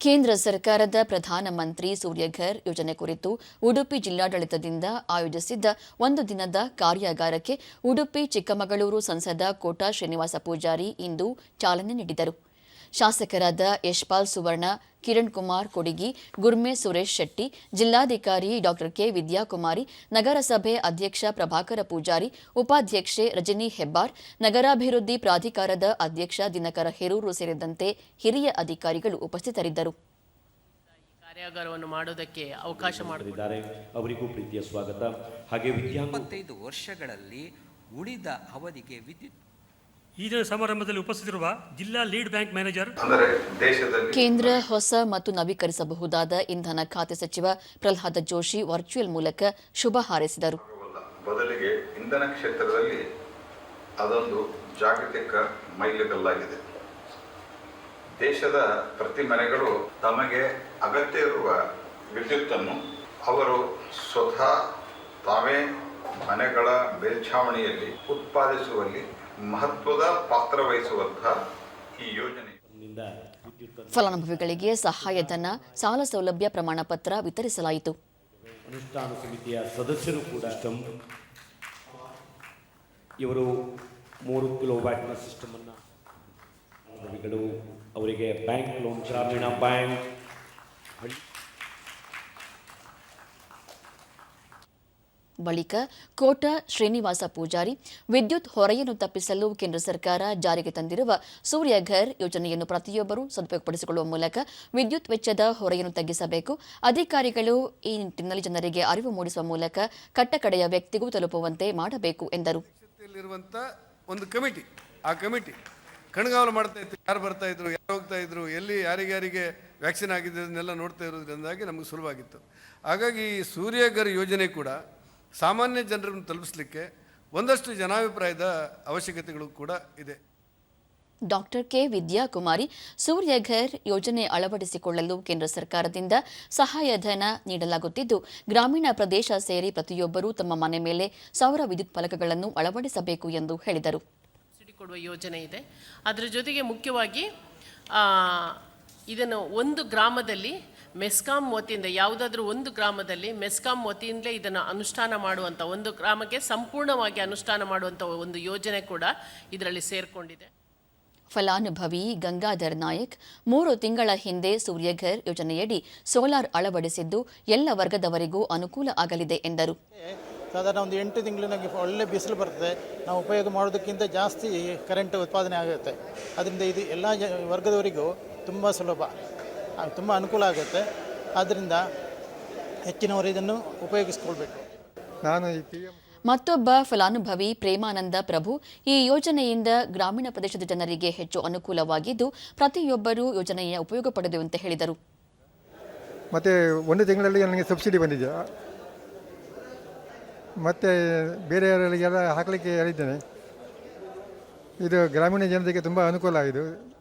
ಕೇಂದ್ರ ಸರ್ಕಾರದ ಪ್ರಧಾನಮಂತ್ರಿ ಸೂರ್ಯಘರ್ ಯೋಜನೆ ಕುರಿತು ಉಡುಪಿ ಜಿಲ್ಲಾಡಳಿತದಿಂದ ಆಯೋಜಿಸಿದ್ದ ಒಂದು ದಿನದ ಕಾರ್ಯಾಗಾರಕ್ಕೆ ಉಡುಪಿ ಚಿಕ್ಕಮಗಳೂರು ಸಂಸದ ಕೋಟಾ ಶ್ರೀನಿವಾಸ ಪೂಜಾರಿ ಇಂದು ಚಾಲನೆ ನೀಡಿದರು. ಶಾಸಕರಾದ ಯಶ್ಪಾಲ್ ಸುವರ್ಣ ಕಿರಣ್ ಕುಮಾರ್ ಕೊಡಿಗಿ ಗುರ್ಮೆ ಸುರೇಶ್ ಶೆಟ್ಟಿ ಜಿಲ್ಲಾಧಿಕಾರಿ ಡಾಕ್ಟರ್ ಕೆ ವಿದ್ಯಾಕುಮಾರಿ ನಗರಸಭೆ ಅಧ್ಯಕ್ಷ ಪ್ರಭಾಕರ ಪೂಜಾರಿ ಉಪಾಧ್ಯಕ್ಷೆ ರಜನಿ ಹೆಬ್ಬಾರ್ ನಗರಾಭಿವೃದ್ಧಿ ಪ್ರಾಧಿಕಾರದ ಅಧ್ಯಕ್ಷ ದಿನಕರ ಹೆರೂರು ಸೇರಿದಂತೆ ಹಿರಿಯ ಅಧಿಕಾರಿಗಳು ಉಪಸ್ಥಿತರಿದ್ದರು. ಕಾರ್ಯಾಗಾರವನ್ನು ಮಾಡೋದಕ್ಕೆ ಅವಕಾಶ ಮಾಡಿದ್ದಾರೆ. ಅವರಿಗೂ ಪ್ರೀತಿಯ ಸ್ವಾಗತ. ಹಾಗೆ ವರ್ಷಗಳಲ್ಲಿ ಉಳಿದ ಅವಧಿಗೆ ವಿದ್ಯುತ್ ಈ ದಿನ ಸಮಾರಂಭದಲ್ಲಿ ಉಪಸ್ಥಿತಿರುವ ಜಿಲ್ಲಾ ಲೀಡ್ ಬ್ಯಾಂಕ್ ಮ್ಯಾನೇಜರ್ ಅಂದರೆ ದೇಶದಲ್ಲಿ ಕೇಂದ್ರ ಹೊಸ ಮತ್ತು ನವೀಕರಿಸಬಹುದಾದ ಇಂಧನ ಖಾತೆ ಸಚಿವ ಪ್ರಹ್ಲಾದ ಜೋಶಿ ವರ್ಚುವಲ್ ಮೂಲಕ ಶುಭ ಹಾರೈಸಿದರು. ಬದಲಿಗೆ ಇಂಧನ ಕ್ಷೇತ್ರದಲ್ಲಿ ಅದೊಂದು ಜಾಗತಿಕ ಮೈಲಿಗಲ್ಲಾಗಿದೆ. ದೇಶದ ಪ್ರತಿ ಮನೆಗಳು ತಮಗೆ ಅಗತ್ಯ ಇರುವ ವಿದ್ಯುತ್ತನ್ನು ಅವರು ಸ್ವತಃ ತಾವೇ ಮನೆಗಳ ಮೇಲ್ಛಾವಣಿಯಲ್ಲಿ ಉತ್ಪಾದಿಸುವಲ್ಲಿ ಮಹತ್ವದ ಪಾತ್ರ ವಹಿಸುವಂತಹ ಈ ಯೋಜನೆ. ಫಲಾನುಭವಿಗಳಿಗೆ ಸಹಾಯಧನ ಸಾಲ ಸೌಲಭ್ಯ ಪ್ರಮಾಣ ಪತ್ರ ವಿತರಿಸಲಾಯಿತು. ಅನುಷ್ಠಾನ ಸಮಿತಿಯ ಸದಸ್ಯರು ಕೂಡ ಇವರು ಮೂರು ಕಿಲೋ ವ್ಯಾಟ್ನ ಸಿಸ್ಟಮ್ ಅನ್ನು ಅವರಿಗೆ ಬ್ಯಾಂಕ್ ಲೋನ್ ಗ್ರಾಮೀಣ ಬ್ಯಾಂಕ್ ಬಳಿಕ ಕೋಟ ಶ್ರೀನಿವಾಸ ಪೂಜಾರಿ ವಿದ್ಯುತ್ ಹೊರೆಯನ್ನು ತಪ್ಪಿಸಲು ಕೇಂದ್ರ ಸರ್ಕಾರ ಜಾರಿಗೆ ತಂದಿರುವ ಸೂರ್ಯಘರ್ ಯೋಜನೆಯನ್ನು ಪ್ರತಿಯೊಬ್ಬರೂ ಸದುಪಯೋಗಪಡಿಸಿಕೊಳ್ಳುವ ಮೂಲಕ ವಿದ್ಯುತ್ ವೆಚ್ಚದ ಹೊರೆಯನ್ನು ತಗ್ಗಿಸಬೇಕು. ಅಧಿಕಾರಿಗಳು ಈ ನಿಟ್ಟಿನಲ್ಲಿ ಜನರಿಗೆ ಅರಿವು ಮೂಡಿಸುವ ಮೂಲಕ ಕಟ್ಟಕಡೆಯ ವ್ಯಕ್ತಿಗೂ ತಲುಪುವಂತೆ ಮಾಡಬೇಕು ಎಂದರು. ಒಂದು ಕಮಿಟಿ, ಆ ಕಮಿಟಿ ಕಣ್ಗಾವಲು ಮಾಡ್ತಾ ಇತ್ತು. ಯಾರು ಬರ್ತಾ ಇದ್ರು, ಯಾರು ಹೋಗ್ತಾ ಇದ್ರು, ಎಲ್ಲಿ ಯಾರಿಗ್ಯಾರಿಗೆ ವ್ಯಾಕ್ಸಿನ್ ಆಗಿದೆ ಅದನ್ನೆಲ್ಲ ನೋಡ್ತಾ ಇರೋದ್ರಿಂದಾಗಿ ನಮಗೆ ಸುಲಭ ಆಗಿತ್ತು ಹಾಗಾಗಿ ಈ ಸೂರ್ಯಗರ್ ಯೋಜನೆ ಕೂಡ ಸಾಮಾನ್ಯ ಜನರನ್ನು ತಲುಪಿಸಲಿಕ್ಕೆ ಒಂದಷ್ಟು ಜನಾಭಿಪ್ರಾಯದ ಅವಶ್ಯಕತೆಗಳು ಕೂಡ ಇದೆ. ಡಾಕ್ಟರ್ ಕೆ ವಿದ್ಯಾಕುಮಾರಿ ಸೂರ್ಯಘರ್ ಯೋಜನೆ ಅಳವಡಿಸಿಕೊಳ್ಳಲು ಕೇಂದ್ರ ಸರ್ಕಾರದಿಂದ ಸಹಾಯಧನ ನೀಡಲಾಗುತ್ತಿದ್ದು ಗ್ರಾಮೀಣ ಪ್ರದೇಶ ಸೇರಿ ಪ್ರತಿಯೊಬ್ಬರೂ ತಮ್ಮ ಮನೆ ಮೇಲೆ ಸೌರ ವಿದ್ಯುತ್ ಫಲಕಗಳನ್ನು ಅಳವಡಿಸಬೇಕು ಎಂದು ಹೇಳಿದರು. ಕೊಡುವ ಯೋಜನೆ ಇದೆ. ಅದರ ಜೊತೆಗೆ ಮುಖ್ಯವಾಗಿ ಇದನ್ನು ಒಂದು ಗ್ರಾಮದಲ್ಲಿ ಮೆಸ್ಕಾಂ ವತಿಯಿಂದ ಯಾವುದಾದ್ರೂ ಒಂದು ಗ್ರಾಮದಲ್ಲಿ ಮೆಸ್ಕಾಂ ವತಿಯಿಂದಲೇ ಇದನ್ನು ಅನುಷ್ಠಾನ ಮಾಡುವಂಥ ಒಂದು ಗ್ರಾಮಕ್ಕೆ ಸಂಪೂರ್ಣವಾಗಿ ಅನುಷ್ಠಾನ ಮಾಡುವಂಥ ಒಂದು ಯೋಜನೆ ಕೂಡ ಇದರಲ್ಲಿ ಸೇರಿಕೊಂಡಿದೆ. ಫಲಾನುಭವಿ ಗಂಗಾಧರ್ ನಾಯಕ್ ಮೂರು ತಿಂಗಳ ಹಿಂದೆ ಸೂರ್ಯಘರ್ ಯೋಜನೆಯಡಿ ಸೋಲಾರ್ ಅಳವಡಿಸಿದ್ದು ಎಲ್ಲ ವರ್ಗದವರಿಗೂ ಅನುಕೂಲ ಆಗಲಿದೆ ಎಂದರು. ಸಾಧಾರಣ ಒಂದು ಎಂಟು ತಿಂಗಳು ನಮಗೆ ಒಳ್ಳೆ ಬಿಸಿಲು ಬರ್ತದೆ. ನಾವು ಉಪಯೋಗ ಮಾಡೋದಕ್ಕಿಂತ ಜಾಸ್ತಿ ಕರೆಂಟ್ ಉತ್ಪಾದನೆ ಆಗುತ್ತೆ. ಅದರಿಂದ ಇದು ಎಲ್ಲ ಜ ವರ್ಗದವರಿಗೂ ತುಂಬ ಸುಲಭ. ತುಂಬ ಅನುಕೂಲ ಆಗುತ್ತೆ. ಆದ್ದರಿಂದ ಹೆಚ್ಚಿನವರು ಇದನ್ನು ಉಪಯೋಗಿಸ್ಕೊಳ್ಬೇಕು. ನಾನು ಈ ಪಿ ಎಂ ಮತ್ತೊಬ್ಬ ಫಲಾನುಭವಿ ಪ್ರೇಮಾನಂದ ಪ್ರಭು ಈ ಯೋಜನೆಯಿಂದ ಗ್ರಾಮೀಣ ಪ್ರದೇಶದ ಜನರಿಗೆ ಹೆಚ್ಚು ಅನುಕೂಲವಾಗಿದ್ದು ಪ್ರತಿಯೊಬ್ಬರೂ ಯೋಜನೆಯ ಉಪಯೋಗ ಪಡೆಯುವಂತೆ ಹೇಳಿದರು. ಮತ್ತು ಒಂದು ತಿಂಗಳಲ್ಲಿ ನನಗೆ ಸಬ್ಸಿಡಿ ಬಂದಿದೆ. ಮತ್ತು ಬೇರೆಯವರಿಗೆಲ್ಲ ಹಾಕಲಿಕ್ಕೆ ಹೇಳಿದ್ದೇನೆ. ಇದು ಗ್ರಾಮೀಣ ಜನರಿಗೆ ತುಂಬ ಅನುಕೂಲ ಆಗಿದೆ.